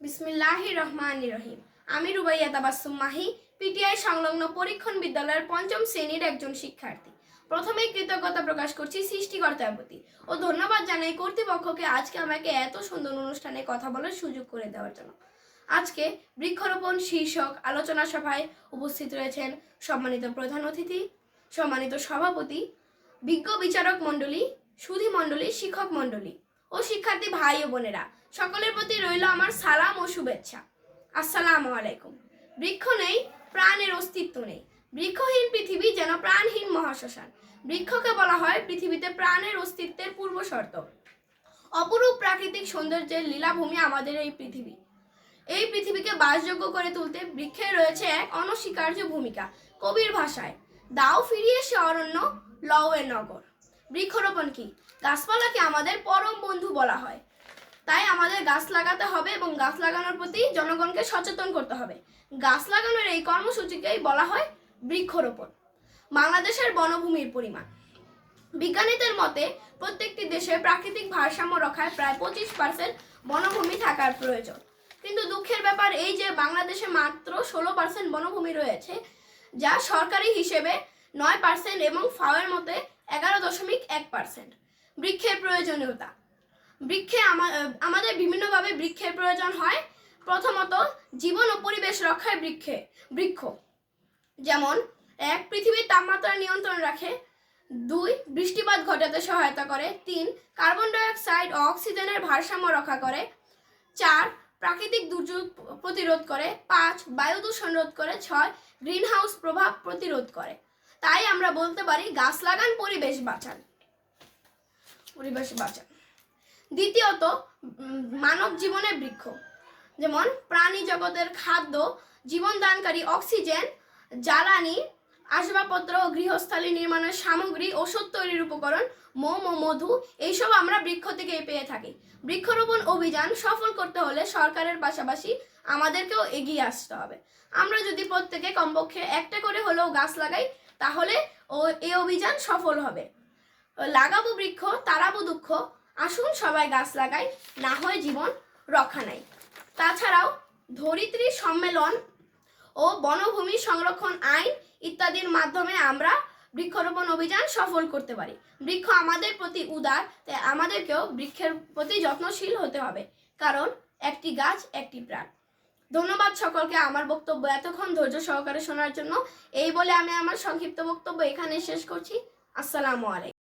বিসমিল্লাহির রহমান রহিম আমি রুবাইয়া তাবাসুম মাহি, পিটিআই সংলগ্ন পরীক্ষণ বিদ্যালয়ের পঞ্চম শ্রেণির একজন শিক্ষার্থী। প্রথমেই কৃতজ্ঞতা প্রকাশ করছি সৃষ্টিকর্তার প্রতি ও ধন্যবাদ জানাই কর্তৃপক্ষকে আজকে আমাকে এত সুন্দর অনুষ্ঠানে কথা বলার সুযোগ করে দেওয়ার জন্য। আজকে বৃক্ষরোপণ শীর্ষক আলোচনা সভায় উপস্থিত রয়েছেন সম্মানিত প্রধান অতিথি, সম্মানিত সভাপতি, বিজ্ঞ বিচারক মণ্ডলী, সুধী মণ্ডলী, শিক্ষক মণ্ডলী ও শিক্ষার্থী ভাই ও বোনেরা, সকলের প্রতি রইল আমার সালাম ও শুভেচ্ছা। আসসালামু আলাইকুম। বৃক্ষ নেই, প্রাণের অস্তিত্ব নেই। বৃক্ষহীন পৃথিবী যেন প্রাণহীন মহাশ্মশান। বৃক্ষকে বলা হয় পৃথিবীতে প্রাণের অস্তিত্বের পূর্ব শর্ত। অপরূপ প্রাকৃতিক সৌন্দর্যের লীলাভূমি আমাদের এই পৃথিবী। এই পৃথিবীকে বাসযোগ্য করে তুলতে বৃক্ষের রয়েছে এক অনস্বীকার্য ভূমিকা, কবির ভাষায়, দাও ফিরিয়ে সে অরণ্য, লও এ নগর। বৃক্ষরোপণ কি? গাছপালাকে আমাদের পরম বন্ধু বলা হয়। তাই আমাদের গাছ লাগাতে হবে এবং গাছ লাগানোর প্রতি জনগণকে সচেতন করতে হবে। গাছ লাগানোর এই কর্মসূচিকেই বলা হয় বৃক্ষরোপণ। বাংলাদেশের বনভূমির পরিমাণ। বিজ্ঞানীদের মতে, প্রত্যেকটি দেশে প্রাকৃতিক ভারসাম্য রক্ষায় প্রায় পঁচিশ পার্সেন্ট বনভূমি থাকার প্রয়োজন। কিন্তু দুঃখের ব্যাপার এই যে বাংলাদেশে মাত্র ষোলো পার্সেন্ট বনভূমি রয়েছে, যা সরকারি হিসেবে নয় পার্সেন্ট এবং ফাওয়ের মতে এগারো দশমিক এক পার্সেন্ট বৃক্ষের প্রয়োজনীয়তা। বৃক্ষে আমাদের বিভিন্নভাবে বৃক্ষের প্রয়োজন হয়। প্রথমত, জীবন ও পরিবেশ রক্ষায় বৃক্ষে, বৃক্ষ। যেমন, এক, পৃথিবীর তাপমাত্রা নিয়ন্ত্রণ রাখে। দুই, বৃষ্টিপাত ঘটাতে সহায়তা করে। তিন, কার্বন ডাইঅক্সাইড ও অক্সিজেনের ভারসাম্য রক্ষা করে। চার, প্রাকৃতিক দুর্যোগ প্রতিরোধ করে। পাঁচ, বায়ু দূষণ রোধ করে। ছয়, গ্রিনহাউস প্রভাব প্রতিরোধ করে। তাই আমরা বলতে পারি গাছ লাগান, পরিবেশ বাঁচান। পরিবেশ বাঁচান। দ্বিতীয়ত মানব জীবনে বৃক্ষ। যেমন প্রাণী জগতের খাদ্য, জীবনদানকারী অক্সিজেন, জ্বালানি, আসবাবপত্র ও গৃহস্থালী নির্মাণের সামগ্রী, ওষুধ তৈরির উপকরণ, মোম ও মধু, এইসব আমরা বৃক্ষ থেকে পেয়ে থাকি। বৃক্ষরোপণ অভিযান সফল করতে হলে সরকারের পাশাপাশি আমাদেরকেও এগিয়ে আসতে হবে। আমরা যদি প্রত্যেকে কমপক্ষে একটা করে হলেও গাছ লাগাই তাহলে ও এই অভিযান সফল হবে। লাগাবো বৃক্ষ তারাবো দুঃখ, আসুন সবাই গাছ লাগাই, না হয় জীবন রক্ষা নাই। তাছাড়াও ধরিত্রী সম্মেলন ও বনভূমি সংরক্ষণ আইন ইত্যাদির মাধ্যমে আমরা বৃক্ষরোপণ অভিযান সফল করতে পারি। বৃক্ষ আমাদের প্রতি উদার, তাই আমাদেরকেও বৃক্ষের প্রতি যত্নশীল হতে হবে। কারণ একটি গাছ একটি প্রাণ। ধন্যবাদ সকলকে আমার বক্তব্য এতক্ষণ ধৈর্য সহকারে শোনার জন্য। এই বলে আমি আমার সংক্ষিপ্ত বক্তব্য এখানে শেষ করছি। আসসালামু আলাইকুম।